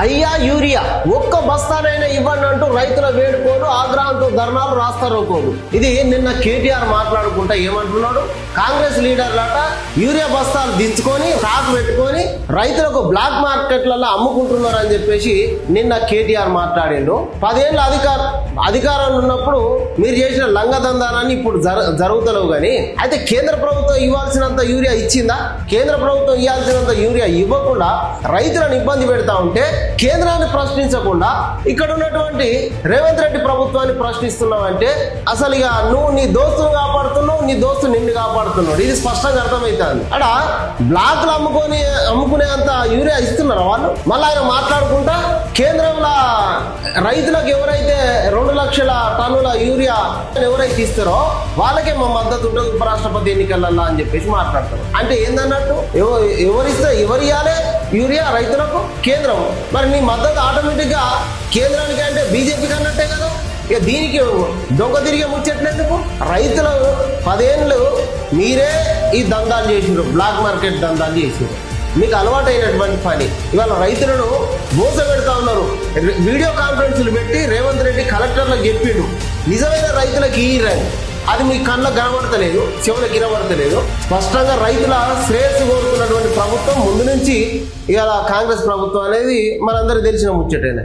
అయ్యా యూరియా. ఒక్క బస్తానైనా ఇవ్వండి అంటూ రైతుల వేడుకోడు ఆగ్రహంతో ధర్నాలు రాస్తారోకోలు ఇది నిన్న కేటీఆర్ మాట్లాడుకుంటా ఏమంటున్నాడు? కాంగ్రెస్ లీడర్లట యూరియా బస్తాలు దించుకొని స్టాక్ పెట్టుకొని రైతులకు బ్లాక్ మార్కెట్లలో అమ్ముకుంటున్నారు అని చెప్పేసి నిన్న కేటీఆర్ మాట్లాడిండు. పదేళ్ళ అధికార అధికారంలో ఉన్నప్పుడు మీరు చేసిన లంగదందానాన్ని ఇప్పుడు జర జరుగుతలేవు కానీ అయితే కేంద్ర ప్రభుత్వం ఇవ్వాల్సినంత యూరియా ఇచ్చిందా? కేంద్ర ప్రభుత్వం ఇవ్వాల్సినంత యూరియా ఇవ్వకుండా రైతులను ఇబ్బంది పెడతా ఉంటే కేంద్రాన్ని ప్రశ్నించకుండా ఇక్కడ ఉన్నటువంటి రేవంత్ రెడ్డి ప్రభుత్వాన్ని ప్రశ్నిస్తున్నావంటే అసలు ఇక నువ్వు నీ దోస్తును కాపాడుతున్నావు నీ దోస్తు నిన్ను కాపాడుతున్నాడు. ఇది స్పష్టంగా అర్థమవుతుంది అక్కడ బ్లాక్లు అమ్ముకొని అమ్ముకునే అంత యూరియా ఇస్తున్నారు వాళ్ళు? మళ్ళీ ఆయన మాట్లాడుకుంటా కేంద్రంలో రైతులకు ఎవరైతే రెండు లక్షల టన్నుల యూరియా ఎవరైతే ఇస్తారో వాళ్ళకే మా మద్దతు ఉంటుంది ఉపరాష్ట్రపతి ఎన్నికలలో అని చెప్పేసి మాట్లాడతారు. అంటే ఏందన్నట్టు? ఎవరిస్తే ఎవరు ఇవ్వాలి యూరియా రైతులకు కేంద్రం. మరి నీ మద్దతు ఆటోమేటిక్గా కేంద్రానికి అంటే బీజేపీకి అన్నట్టే కదా. ఇక దీనికి దొంగ తిరిగే ముచ్చట్లేందుకు? రైతులు పదేళ్ళు మీరే ఈ దందాలు చేసిరు బ్లాక్ మార్కెట్ దందాలు చేసిరు మీకు అలవాటైనటువంటి పని. ఇవాళ రైతులను మోస పెడతా ఉన్నారు. వీడియో కాన్ఫరెన్స్లు పెట్టి రేవంత్ రెడ్డి కలెక్టర్లకు చెప్పిండు. నిజమైన రైతులకు ఈ రండి అది మీ కళ్ళ కనబడతలేదు చెవులకు గిరబడతలేదు స్పష్టంగా రైతుల శ్రేయస్సు కోరుతున్నటువంటి ప్రభుత్వం ముందు నుంచి ఇవాళ కాంగ్రెస్ ప్రభుత్వం అనేది మనందరికి తెలిసిన ముచ్చటేనే.